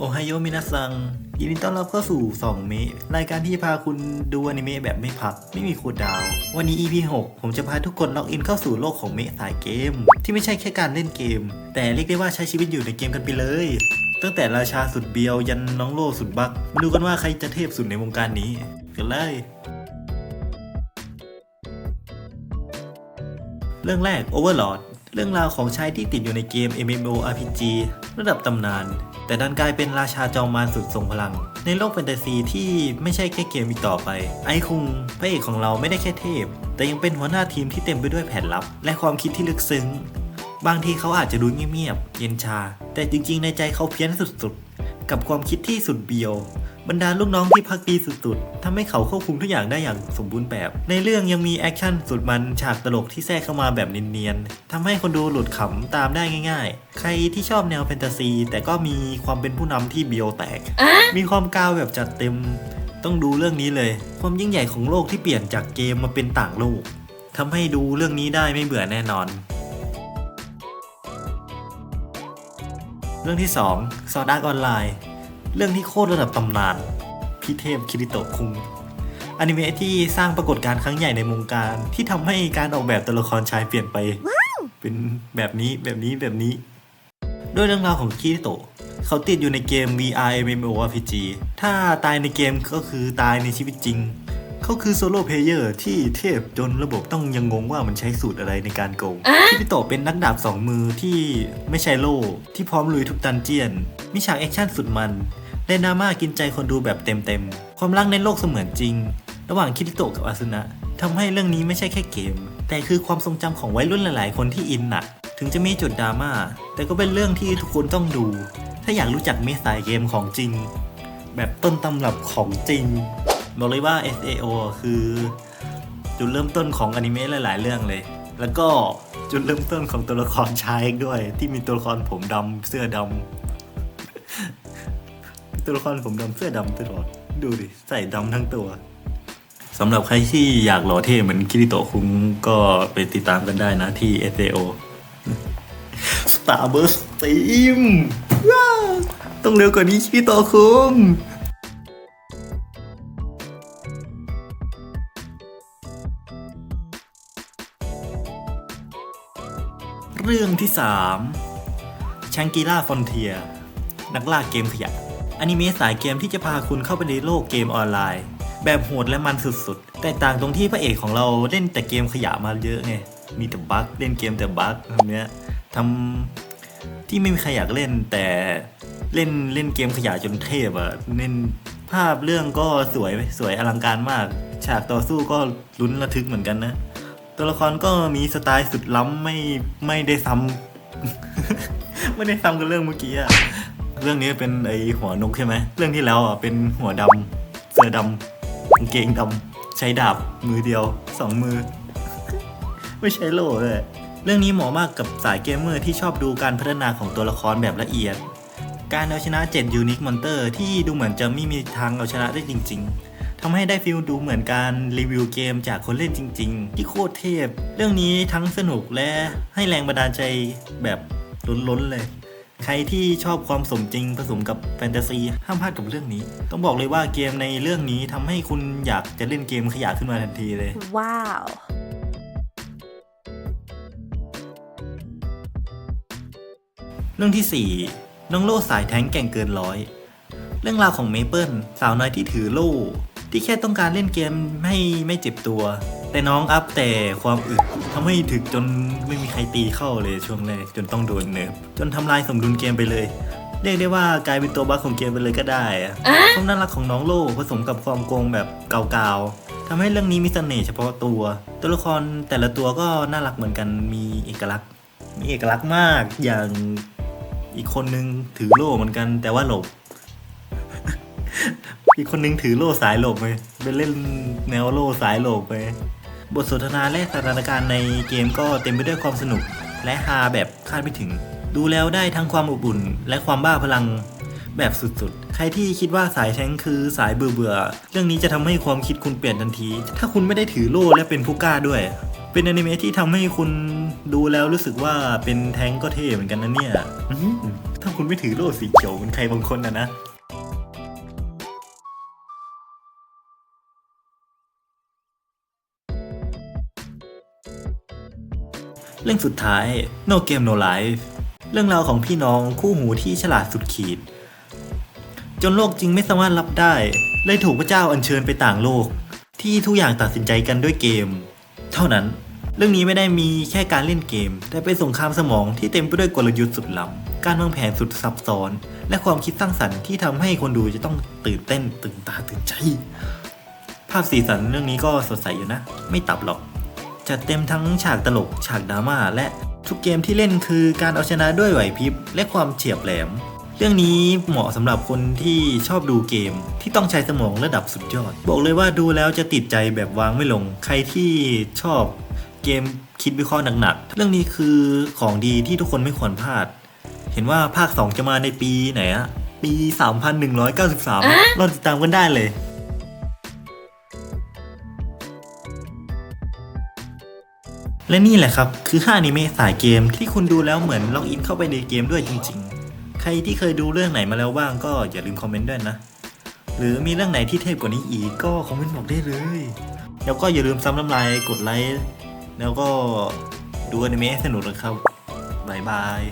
โอไฮโอมินาซัง ยินดีต้อนรับเข้าสู่ 2 เมะรายการที่พาคุณดูอนิเมะแบบไม่พัก ไม่มีคูดาว วันนี้ EP 6 ผมจะพาทุกคนล็อกอินเข้าสู่โลกของเมะสายเกม ที่ไม่ใช่แค่การเล่นเกม แต่เรียกได้ว่าใช้ชีวิตอยู่ในเกมกันไปเลย ตั้งแต่ราชาสุดเบียว ยันน้องโลสุดบักมาดูกันว่าใครจะเทพสุดในวงการนี้กันเลยเรื่องแรก Overlord รื่องราวของชายที่ติดอยู่ในเกม MMORPG ระดับตำนาน แต่ดันกลายเป็นราชาจอมมารสุดทรงพลัง ในโลกแฟนตาซีที่ไม่ใช่แค่เกมอีกต่อไป ไอคุงพระเอกของเราไม่ได้แค่เทพ แต่ยังเป็นหัวหน้าทีมที่เต็มไปด้วยแผนลับ และความคิดที่ลึกซึ้ง บางทีเขาอาจจะดูเงียบๆเย็นชา แต่จริงๆ ในใจเขาเพี้ยนสุดๆ กับความคิดที่สุดเบียว บรรดาลูกน้องที่พักดีสุดๆทำให้เขาควบคุมทุกอย่างได้อย่างสมบูรณ์แบบ ในเรื่องยังมีแอคชั่นสุดมันฉากตลกที่แทรกเข้ามาแบบเนียนๆทำให้คนดูหลุดขำตามได้ง่าย ๆ ใครที่ชอบแนวแฟนตาซี แต่ก็มีความเป็นผู้นำที่เบียวแตก มีความกาวแบบจัดเต็ม ต้องดูเรื่องนี้เลย ความยิ่งใหญ่ของโลกที่เปลี่ยนจากเกมมาเป็นต่างโลกทำให้ดูเรื่องนี้ได้ไม่เบื่อแน่นอน รื่องที่2 s w o r d Art Online เรื่องที่โคตรระดับตำนาน พี่เทพคิริโตะคุงอนิเมะที่สร้างปรากฏการณ์ครั้งใหญ่ในวงการที่ทำให้การออกแบบตัวละครชายเปลี่ยนไป เป็นแบบนี้แบบนี้แบบนี้ ด้วยเรื่องราวของคิริโตะเขาติดอยู่ในเกม VR MMORPG ถ้าตายในเกมก็คือตายในชีวิตจริง เขาคือโซโล่เพลเยอร์ที่เทพจนระบบต้องยังงงว่ามันใช้สูตรอะไรในการโกงคิริโตะเป็นนักดาบสองมือที่ไม่ใช่โล่ที่พร้อมลุยทุกดันเจียน มีฉากแอคชั่นสุดมันและดราม่ากินใจคนดูแบบเต็มๆ ความรักในโลกเสมือนจริง ระหว่างคิริโตะกับอาซุนะทำให้เรื่องนี้ไม่ใช่แค่เกม แต่คือความทรงจำของวัยรุ่นหลายๆ คนที่อินหนัก ถึงจะมีจุดดราม่า แต่ก็เป็นเรื่องที่ทุกคนต้องดู ถ้าอยากรู้จักเมสายเกมของจริง แบบต้นตำรับของจริง บอกเลยว่า SAO คือจุดเริ่มต้นของอนิเมะหลาย ๆ เรื่องเลย แล้วก็จุดเริ่มต้นของตัวละครชายด้วย ที่มีตัวละครผมดำเสื้อดำตัวละครผมดำเสื้อดำตลอด ดูดิ ใส่ดำทั้งตัวสำหรับใครที่อยากหล่อเท่เหมือนคิริโตะคุงก็ไปติดตามกันได้นะที่ SAO Starburst Team ต้องเร็วกว่านี้คิริโตะคุง เรื่องที่3ชังกีล่าฟอนเทียนักล่าเกมขยะอนิเมะสายเกมที่จะพาคุณเข้าไปในโลกเกมออนไลน์ แบบโหดและมันสุดๆ แต่ต่างตรงที่พระเอกของเราเล่นแต่เกมขยะมาเยอะไง มีแต่บั๊กเล่นเกมแต่บั๊กทำเนี้ยทำที่ไม่มีใครอยากเล่นแต่เล่นเล่นเกมขยะจนเทพอะเล่นภาพเรื่องก็สวยสวยอลังการมาก ฉากต่อสู้ก็ลุ้นระทึกเหมือนกันนะ ตัวละครก็มีสไตล์สุดล้ำไม่ไม่ได้ซ้ำ ไม่ได้ซ้ำกับเรื่องเมื่อกี้อะเรื่องนี้เป็นไอหัวนกใช่ไหมเรื่องที่แล้วอะเป็นหัวดำเสื้อดำกางเกงดำใช้ดาบมือเดียวสองมือ ไม่ใช่โล่เลยเรื่องนี้เหมาะมากกับสายเกมเมอร์ที่ชอบดูการพัฒนาของตัวละครแบบละเอียด การเอาชนะ7 Unique Monster ที่ดูเหมือนจะไม่มีทางเอาชนะได้จริง ๆ ทำให้ได้ฟิลดูเหมือนการรีวิวเกมจากคนเล่นจริง ๆ ที่โคตรเทพ เรื่องนี้ทั้งสนุกและให้แรงบันดาลใจแบบล้นๆเลย ใครที่ชอบความสมจริงผสมกับแฟนตาซีห้ามพลาดกับเรื่องนี้ ต้องบอกเลยว่าเกมในเรื่องนี้ทำให้คุณอยากจะเล่นเกมขยะขึ้นมาทันทีเลย Wow. เรื่องที่ 4 น้องโล่สายแท้งแก่งเกินร้อย เรื่องราวของเมเปิลสาวน้อยที่ถือโล่ ที่แค่ต้องการเล่นเกมให้ไม่เจ็บตัว แต่น้องอัพแต่ความอึดทำให้ถึกจนไม่มีใครตีเข้าเลยช่วงแรกจนต้องโดนเนิร์ฟจนทำลายสมดุลเกมไปเลย เรียกได้ว่ากลายเป็นตัวบั๊กของเกมไปเลยก็ได้อะความน่ารักของน้องโล่ผสมกับความโกงแบบเก่าๆทำให้เรื่องนี้มีเสน่ห์เฉพาะตัว ตัวละครแต่ละตัวก็น่ารักเหมือนกันมีเอกลักษณ์ มีเอกลักษณ์มากอย่างอีกคนนึงถือโล่เหมือนกันแต่ว่าหลบ อีกคนนึงถือโล่สายหลบไปไปเล่นแนวโล่สายหลบไป บทสนทนาและสถานการณ์ในเกมก็เต็มไปด้วยความสนุก และฮาแบบคาดไม่ถึง ดูแล้วได้ทั้งความอบอุ่น และความบ้าพลังแบบสุดๆ ใครที่คิดว่าสายแท้งคือสายเบื่อเบื่อเรื่องนี้จะทำให้ความคิดคุณเปลี่ยนทันที ถ้าคุณไม่ได้ถือโล่และเป็นผู้กล้าด้วย เป็นอนิเมะที่ทำให้คุณดูแล้วรู้สึกว่าเป็นแท้งก็เท่เหมือนกันนะเนี่ยถ้าคุณไม่ถือโล่สีเขียวเหมือนใครบางคนนะนะ เรื่องสุดท้าย No Game No Life เรื่องราวของพี่น้องคู่หูที่ฉลาดสุดขีด จนโลกจริงไม่สามารถรับได้เลยถูกพระเจ้าอัญเชิญไปต่างโลก ที่ทุกอย่างตัดสินใจกันด้วยเกม เท่านั้นเรื่องนี้ไม่ได้มีแค่การเล่นเกม แต่เป็นสงครามสมองที่เต็มไปด้วยกลยุทธ์สุดล้ำการวางแผนสุดซับซ้อน และความคิดสร้างสรรค์ที่ทำให้คนดูจะต้องตื่นเต้นตื่นตาตื่นใจ ภาพสีสันเรื่องนี้ก็สดใสอยู่นะ ไม่ตับหรอก จัดเต็มทั้งฉากตลก ฉากดราม่าและทุกเกมที่เล่นคือการเอาชนะด้วยไหวพริบและความเฉียบแหลม เรื่องนี้เหมาะสำหรับคนที่ชอบดูเกมที่ต้องใช้สมองระดับสุดยอด บอกเลยว่าดูแล้วจะติดใจแบบวางไม่ลง ใครที่ชอบเกมคิดวิเคราะห์หนักๆ เรื่องนี้คือของดีที่ทุกคนไม่ควรพลาด เห็นว่าภาค 2 จะมาในปีไหนอะปี 3193รอติดตามกันได้เลย และนี่แหละครับ คือ5อนิเมะสายเกมที่คุณดูแล้วเหมือนล็อกอินเข้าไปในเกมด้วยจริงๆ ใครที่เคยดูเรื่องไหนมาแล้วบ้างก็อย่าลืมคอมเมนต์ด้วยนะ หรือมีเรื่องไหนที่เทพกว่านี้อีกก็คอมเมนต์บอกได้เลย แล้วก็อย่าลืมซ้ำน้ำลายกดไลค์แล้วก็ดูอนิเมะสนุกนะครับบายบาย